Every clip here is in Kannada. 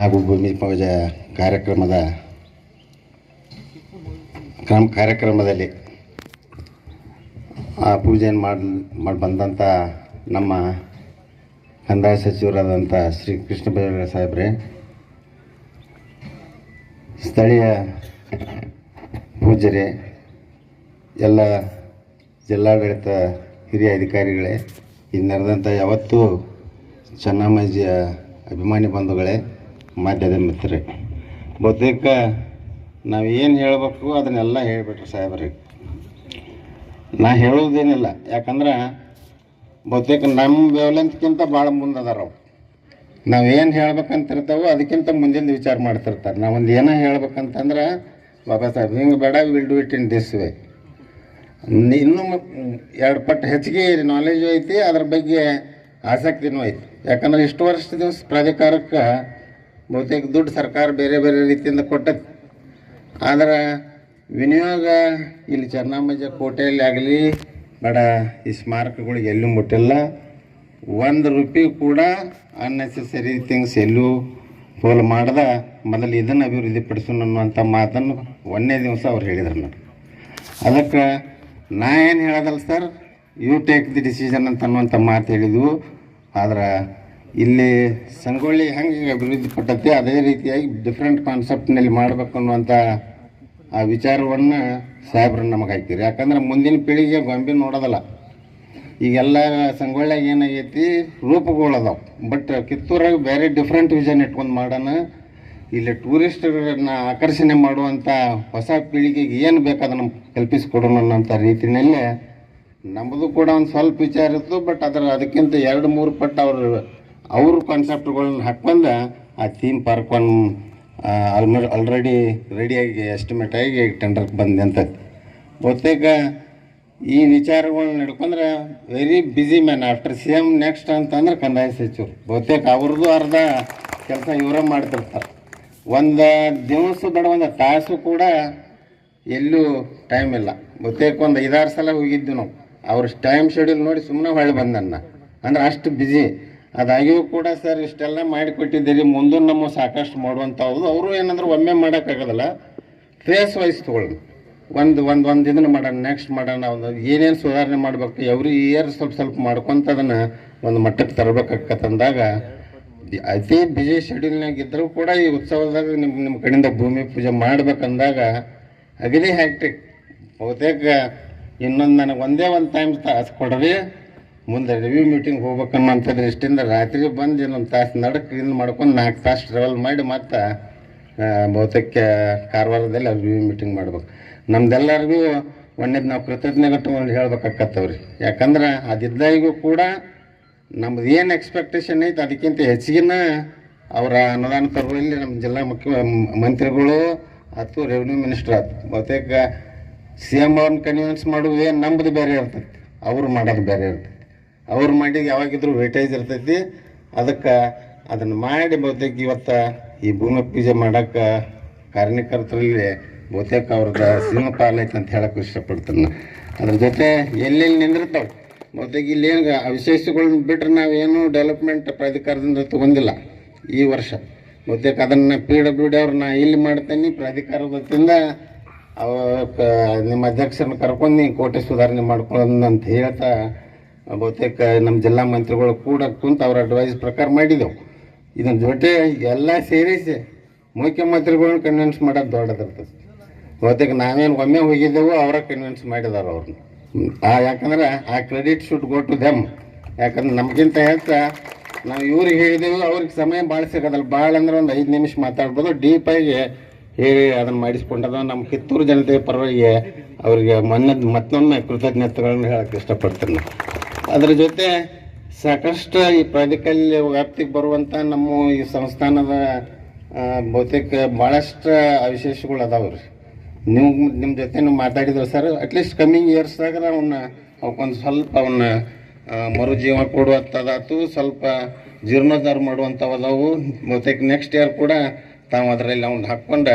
ಹಾಗೂ ಭೂಮಿ ಪೂಜೆ ಕಾರ್ಯಕ್ರಮದ ಕ್ರಮ ಕಾರ್ಯಕ್ರಮದಲ್ಲಿ ಆ ಪೂಜೆಯನ್ನು ಮಾಡಿ ಮಾಡಿ ಬಂದಂಥ ನಮ್ಮ ಕಂದಾಯ ಸಚಿವರಾದಂಥ ಶ್ರೀ ಕೃಷ್ಣ ಬೈರೇಗೌಡ ಸಾಹೇಬ್ರೆ, ಸ್ಥಳೀಯ ಪೂಜರೆ ಎಲ್ಲ ಜಿಲ್ಲಾಡಳಿತ ಹಿರಿಯ ಅಧಿಕಾರಿಗಳೇ ಇಲ್ಲಿ ನಡೆದಂಥ ಯಾವತ್ತೂ ಚೆನ್ನಮ್ಮಾಜಿಯ ಅಭಿಮಾನಿ ಬಂಧುಗಳೇ ಮಾಧ್ಯಮದ ಮಿತ್ರ ಬಹುತೇಕ ನಾವು ಏನು ಹೇಳಬೇಕು ಅದನ್ನೆಲ್ಲ ಹೇಳಿಬಿಟ್ರು ಸಾಹೇಬ್ರಿಗೆ ನಾ ಹೇಳೋದೇನಿಲ್ಲ ಯಾಕಂದ್ರೆ ಬಹುತೇಕ ನಮ್ಮ ವೇವ್ಲೆಂತ್ಕಿಂತ ಭಾಳ ಮುಂದೆ ಅದಾರ ಅವ್ರು. ನಾವು ಏನು ಹೇಳ್ಬೇಕಂತಿರ್ತಾವೋ ಅದಕ್ಕಿಂತ ಮುಂದಿನ ವಿಚಾರ ಮಾಡ್ತಿರ್ತಾರೆ. ನಾವೊಂದು ಏನೋ ಹೇಳ್ಬೇಕಂತಂದ್ರೆ, ಬಾಬಾ ಸಾಹೇಬ್, ಹಿಂಗೆ ಬೇಡ will do it in this way ಇನ್ನೂ ಎರಡು ಪಟ್ಟು ಹೆಚ್ಚಿಗೆ ನಾಲೆಜು ಐತಿ, ಅದ್ರ ಬಗ್ಗೆ ಆಸಕ್ತಿನೂ ಐತಿ. ಯಾಕಂದ್ರೆ ಇಷ್ಟು ವರ್ಷ ದಿವಸ ಪ್ರಾಧಿಕಾರಕ್ಕೆ ಬಹುತೇಕ ದುಡ್ಡು ಸರ್ಕಾರ ಬೇರೆ ಬೇರೆ ರೀತಿಯಿಂದ ಕೊಟ್ಟೈತಿ ಆದ್ರೆ ವಿನಿಯೋಗ ಇಲ್ಲಿ ಚೆನ್ನಮ್ಮಜ್ಜ ಕೋಟೆಯಲ್ಲಿ ಆಗಲಿ, ಬಡ ಈ ಸ್ಮಾರಕಗಳಿಗೆ ಎಲ್ಲೂ ಮುಟ್ಟಿಲ್ಲ. ಒಂದು ರೂಪಾಯಿ ಕೂಡ ಅನ್ನೆಸೆಸರಿ ಥಿಂಗ್ಸ್ ಎಲ್ಲೂ ಪೋಲ್ ಮಾಡ್ದ ಮೊದಲು ಇದನ್ನು ಅಭಿವೃದ್ಧಿ ಪಡಿಸೋಣ ಅನ್ನುವಂಥ ಮಾತನ್ನು ಒಂದನೇ ದಿವಸ ಅವ್ರು ಹೇಳಿದ್ರು ನನಗೆ ಅದಕ್ಕೆ ನಾ ಏನು ಹೇಳೋದಲ್ಲ sir you take the decision ಅಂತ ಅನ್ನುವಂಥ ಮಾತು ಹೇಳಿದ್ವು. ಆದ್ರೆ ಇಲ್ಲಿ ಸಂಗೊಳ್ಳಿ ಹೆಂಗೆ ಅಭಿವೃದ್ಧಿ ಅದೇ ರೀತಿಯಾಗಿ ಡಿಫ್ರೆಂಟ್ ಕಾನ್ಸೆಪ್ಟ್ನಲ್ಲಿ ಮಾಡಬೇಕು ಅನ್ನುವಂಥ ಆ ವಿಚಾರವನ್ನು ಸಾಹೇಬ್ರು ನಮಗೆ ಹಾಕ್ತೀರಿ ಯಾಕಂದ್ರೆ ಮುಂದಿನ ಪೀಳಿಗೆ ಗೊಂಬೆ ನೋಡೋದಲ್ಲ. ಈಗೆಲ್ಲ ಸಂಗೊಳ್ಳಿಯಾಗ ಏನಾಗೈತಿ? ರೂಪುಗಳದಾವೆ ಬಟ್ ಕಿತ್ತೂರಾಗ ಬೇರೆ ಡಿಫ್ರೆಂಟ್ ವಿಷನ್ ಇಟ್ಕೊಂಡು ಮಾಡೋಣ. ಇಲ್ಲಿ ಟೂರಿಸ್ಟ್ಗಳನ್ನ ಆಕರ್ಷಣೆ ಮಾಡುವಂಥ ಹೊಸ ಪೀಳಿಗೆಗೆ ಏನು ಬೇಕು ಅದನ್ನು ಕಲ್ಪಿಸಿಕೊಡೋಣ ಅನ್ನೋಂಥ ರೀತಿಯಲ್ಲೇ ನಮ್ಮದು ಕೂಡ ಒಂದು ಸ್ವಲ್ಪ ವಿಚಾರ ಇತ್ತು ಬಟ್ ಅದರ ಅದಕ್ಕಿಂತ ಎರಡು ಮೂರು ಪಟ್ಟು ಅವರು ಅವ್ರ ಕಾನ್ಸೆಪ್ಟ್ಗಳನ್ನ ಹಾಕ್ಕೊಂಡು ಆ ಥೀಮ್ ಪಾರ್ಕ್ ಒಂದು ಆಲ್ಮೋಸ್ಟ್ ಆಲ್ರೆಡಿ ರೆಡಿಯಾಗಿ ಎಸ್ಟಿಮೇಟ್ ಆಗಿ ಟೆಂಡರ್ಗೆ ಬಂದೆ ಅಂತ. ಬಹುತೇಕ ಈ ವಿಚಾರಗಳನ್ನ ನಡ್ಕೊಂಡ್ರೆ very busy man after C M next ಅಂತಂದ್ರೆ ಕಂದಾಯ ಸಚಿವರು. ಬಹುತೇಕ ಅವ್ರದ್ದು ಅರ್ಧ ಕೆಲಸ ಇವರೇ ಮಾಡ್ತಿರ್ತಾರೆ. ಒಂದು ದಿವಸ ಬೇಡ ಒಂದು ತಾಸು ಕೂಡ ಎಲ್ಲೂ ಟೈಮ್ ಇಲ್ಲ. ಬಹುತೇಕ ಒಂದು ಐದಾರು ಸಲ ಹೋಗಿದ್ದು ನಾವು. ಅವ್ರ ಟೈಮ್ ಶೆಡ್ಯೂಲ್ ನೋಡಿ ಸುಮ್ಮನೆ ಹೊಳ್ಳಿ ಬಂದನ್ನ ಅಂದ್ರೆ ಅಷ್ಟು ಬ್ಯುಸಿ ಅದಾಗಿಯೂ ಕೂಡ ಸರ್, ಇಷ್ಟೆಲ್ಲ ಮಾಡಿಕೊಟ್ಟಿದ್ದೀರಿ. ಮುಂದೆ ನಮ್ಮ ಸಾಕಷ್ಟು ಮಾಡುವಂಥದ್ದು ಅವರು ಏನಂದ್ರೆ ಒಮ್ಮೆ ಮಾಡೋಕ್ಕಾಗೋದಿಲ್ಲ. ಫೇಸ್ ವೈಸ್ ತೊಗೊಳ್ಳಿ. ಒಂದು ಒಂದು ಒಂದು ಇದನ್ನು ಮಾಡೋಣ ನೆಕ್ಸ್ಟ್ ಮಾಡೋಣ, ಒಂದು ಏನೇನು ಸುಧಾರಣೆ ಮಾಡಬೇಕು ಎವ್ರಿ ಇಯರ್ ಸ್ವಲ್ಪ ಸ್ವಲ್ಪ ಮಾಡ್ಕೊತ ಅದನ್ನು ಒಂದು ಮಟ್ಟಕ್ಕೆ ತರಬೇಕಾಗತ್ತಂದಾಗ, ಅತಿ ಬಿಜಿ ಶೆಡ್ಯೂಲ್ನಾಗ ಇದ್ದರೂ ಕೂಡ ಈ ಉತ್ಸವದಾಗ ನಿಮ್ಮ ನಿಮ್ಮ ಕಡೆಯಿಂದ ಭೂಮಿ ಪೂಜೆ ಮಾಡ್ಬೇಕಂದಾಗ ಅಗದಿ ಹ್ಯಾಕ್ಟ್ರಿಕ್ ಬಹುತೇಕ ಇನ್ನೊಂದು ನನಗೆ ಒಂದೇ ಒಂದು ಟೈಮ್ ತಾಸು ಕೊಡ್ರಿ. ಮುಂದೆ ರಿವ್ಯೂ ಮೀಟಿಂಗ್ ಹೋಗ್ಬೇಕನ್ನೋ ಇಷ್ಟಿಂದ ರಾತ್ರಿ ಬಂದು ಇನ್ನೊಂದು ತಾಸು ನಡಕ್ಕೆ ಇದು ಮಾಡ್ಕೊಂಡು ನಾಲ್ಕು ತಾಸು ಟ್ರಾವೆಲ್ ಮಾಡಿ ಮತ್ತೆ ಬಹುತೇಕ ಕಾರವಾರದಲ್ಲಿ ರಿವ್ಯೂ ಮೀಟಿಂಗ್ ಮಾಡ್ಬೇಕು. ನಮ್ದೆಲ್ಲರಿಗೂ ಒಂದೇದು ನಾವು ಕೃತಜ್ಞತೆಗಳು ಹೇಳ್ಬೇಕಾಕತ್ತವ್ರಿ. ಯಾಕಂದ್ರೆ ಅದಿದ್ದಾಗಿಗೂ ಕೂಡ ನಮ್ದು ಏನು ಎಕ್ಸ್ಪೆಕ್ಟೇಷನ್ ಐತೆ ಅದಕ್ಕಿಂತ ಹೆಚ್ಚಿಗಿನ ಅವರ ಅನುದಾನ ತರುವಲ್ಲಿ ನಮ್ಮ ಜಿಲ್ಲಾ ಮುಖ್ಯ ಮಂತ್ರಿಗಳು ಅಥವಾ ರೆವಿನ್ಯೂ ಮಿನಿಸ್ಟರ್ ಆಯ್ತು ಬಹುತೇಕ ಸಿ ಎಂ ಅವ್ರನ್ನ ಕನ್ವಿನ್ಸ್ ಮಾಡೋದು ನಮ್ಮದು ಬೇರೆ ಇರ್ತೈತಿ, ಅವರು ಮಾಡೋದು ಬೇರೆ ಇರ್ತೈತಿ. ಅವ್ರು ಮಾಡಿದ ಯಾವಾಗಿದ್ರು ವೇಟೇಜ್ ಇರ್ತೈತಿ. ಅದಕ್ಕೆ ಅದನ್ನು ಮಾಡಿ ಬಹುತೇಕ ಇವತ್ತು ಈ ಭೂಮಿ ಪೂಜೆ ಮಾಡೋಕ್ಕೆ ಕಾರಣಕರ್ತರಲ್ಲಿ ಬಹುತೇಕ ಅವ್ರದ್ದು ಸಿಂಹ ಪಾಲೈತೆ ಅಂತ ಹೇಳಕ್ಕೆ ಇಷ್ಟಪಡ್ತೀನಿ ಅದ್ರ ಜೊತೆ ಎಲ್ಲೆಲ್ಲಿ ನಿಂದಿರ್ತಾವೆ? ಬಹುತೇಕ ಇಲ್ಲೇನು ವಿಶೇಷಗಳನ್ನ ಬಿಟ್ಟರೆ ನಾವೇನು ಡೆವಲಪ್ಮೆಂಟ್ ಪ್ರಾಧಿಕಾರದಿಂದ ತಗೊಂಡಿಲ್ಲ ಈ ವರ್ಷ. ಬಹುತೇಕ ಅದನ್ನು ಪಿ ಡಬ್ಲ್ಯೂ ಡಿ ಅವ್ರನ್ನ ಇಲ್ಲಿ ಮಾಡ್ತೇನೆ ಪ್ರಾಧಿಕಾರದ ವತಿಯಿಂದ ಅವ ನಿಮ್ಮ ಅಧ್ಯಕ್ಷರನ್ನ ಕರ್ಕೊಂಡು ನೀವು ಕೋಟೆ ಸುಧಾರಣೆ ಮಾಡ್ಕೊಳ್ಳೋಣ ಅಂತ ಹೇಳ್ತಾ ಬಹುತೇಕ ನಮ್ಮ ಜಿಲ್ಲಾ ಮಂತ್ರಿಗಳು ಕೂಡ ಕುಂತು ಅವ್ರ ಅಡ್ವೈಸ್ ಪ್ರಕಾರ ಮಾಡಿದೆವು. ಇದನ್ನ ಜೊತೆ ಎಲ್ಲ ಸೇರಿಸಿ ಮುಖ್ಯಮಂತ್ರಿಗಳನ್ನ ಕನ್ವಿನ್ಸ್ ಮಾಡೋದು ದೊಡ್ಡದಿರ್ತದೆ ಬಹುತೇಕ ನಾವೇನು ಒಮ್ಮೆ ಹೋಗಿದ್ದೆವು ಅವರ ಕನ್ವಿನ್ಸ್ ಮಾಡಿದಾರೆ ಅವ್ರನ್ನ. ಆ ಯಾಕಂದ್ರೆ ಆ credit should go to them ಯಾಕಂದ್ರೆ ನಮಗಿಂತ ಹೆಚ್ಚು ನಾವು ಇವ್ರಿಗೆ ಹೇಳಿದೆವು, ಅವ್ರಿಗೆ ಸಮಯ ಭಾಳ ಸಿಗೋದಲ್ಲ ಭಾಳ ಅಂದ್ರೆ ಒಂದು ಐದು ನಿಮಿಷ ಮಾತಾಡ್ಬೋದು ಡೀಪಾಗಿ ಹೇಳಿ ಅದನ್ನು ಮಾಡಿಸ್ಕೊಂಡದ ನಮ್ಮ ಕಿತ್ತೂರು ಜನತೆ ಪರವಾಗಿ ಅವರಿಗೆ ಮೊನ್ನೆ ಮತ್ತೊಮ್ಮೆ ಕೃತಜ್ಞತೆಗಳನ್ನು ಹೇಳಕ್ಕೆ ಇಷ್ಟಪಡ್ತೀನಿ. ಅದ್ರ ಜೊತೆ ಸಾಕಷ್ಟು ಈ ಪ್ರಾಧಿಕಾರಿ ವ್ಯಾಪ್ತಿಗೆ ಬರುವಂಥ ನಮ್ಮ ಈ ಸಂಸ್ಥಾನದ ಬಹುತೇಕ ಭಾಳಷ್ಟು ಅವಶೇಷಗಳು ಅದಾವೆ ರೀ. ನೀವು ನಿಮ್ಮ ಜೊತೆ ನೀವು ಮಾತಾಡಿದ್ರು ಸರ್ ಅಟ್ಲೀಸ್ಟ್ ಕಮ್ಮಿಂಗ್ ಇಯರ್ಸ್ದಾಗ ಅವನ್ನ ಅವಕ್ಕೊಂದು ಸ್ವಲ್ಪ ಅವನ್ನ ಮರುಜೀವ ಕೊಡುವಂಥದ್ದಾತು ಸ್ವಲ್ಪ ಜೀರ್ಣೋದ್ಧಾರ ಮಾಡುವಂಥವು ಅದಾವು ಬಹುತೇಕ ನೆಕ್ಸ್ಟ್ ಇಯರ್ ಕೂಡ ತಾವು ಅದರಲ್ಲಿ ಅವ್ನು ಹಾಕ್ಕೊಂಡು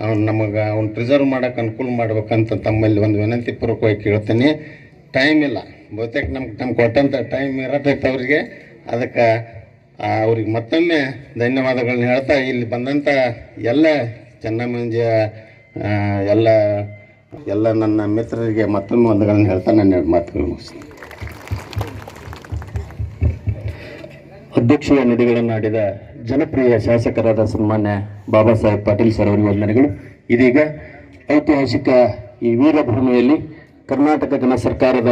ಅವ್ನು ನಮಗೆ ಅವ್ನು ಪ್ರಿಸರ್ವ್ ಮಾಡೋಕ್ಕೆ ಅನುಕೂಲ ಮಾಡ್ಬೇಕಂತ ತಮ್ಮಲ್ಲಿ ಒಂದು ವಿನಂತಿ ಪೂರ್ವಕವಾಗಿ ಕೇಳ್ತೀನಿ. ಟೈಮ್ ಇಲ್ಲ. ಬಹುತೇಕ ನಮ್ಗೆ ನಮ್ಗೆ ಕೊಟ್ಟಂಥ ಟೈಮ್ ಇರತೈತೆ ಅವರಿಗೆ. ಅದಕ್ಕೆ ಅವ್ರಿಗೆ ಮತ್ತೊಮ್ಮೆ ಧನ್ಯವಾದಗಳನ್ನ ಹೇಳ್ತಾ ಇಲ್ಲಿ ಬಂದಂಥ ಎಲ್ಲ ಚೆನ್ನಮಂಜಿಯ ಆ, ಎಲ್ಲ ಎಲ್ಲ ನನ್ನ ಮಿತ್ರರಿಗೆ ಮತ್ತೊಮ್ಮೆ ಒಂದುಗಳನ್ನು ಹೇಳ್ತಾ ನನ್ನ ಮಾತುಗಳು ಮುಗಿಸ್ತೀನಿ. ಅಧ್ಯಕ್ಷೀಯ ನುಡಿಗಳನ್ನಾಡಿದ ಜನಪ್ರಿಯ ಶಾಸಕರಾದ ಸನ್ಮಾನ್ಯ ಬಾಬಾ ಸಾಹೇಬ್ ಪಾಟೀಲ್ ಸರ್ ಅವರಿಗೆ ವಂದನೆಗಳು. ಇದೀಗ ಐತಿಹಾಸಿಕ ಈ ವೀರಭೂಮಿಯಲ್ಲಿ ಕರ್ನಾಟಕ ಜನ ಸರ್ಕಾರದ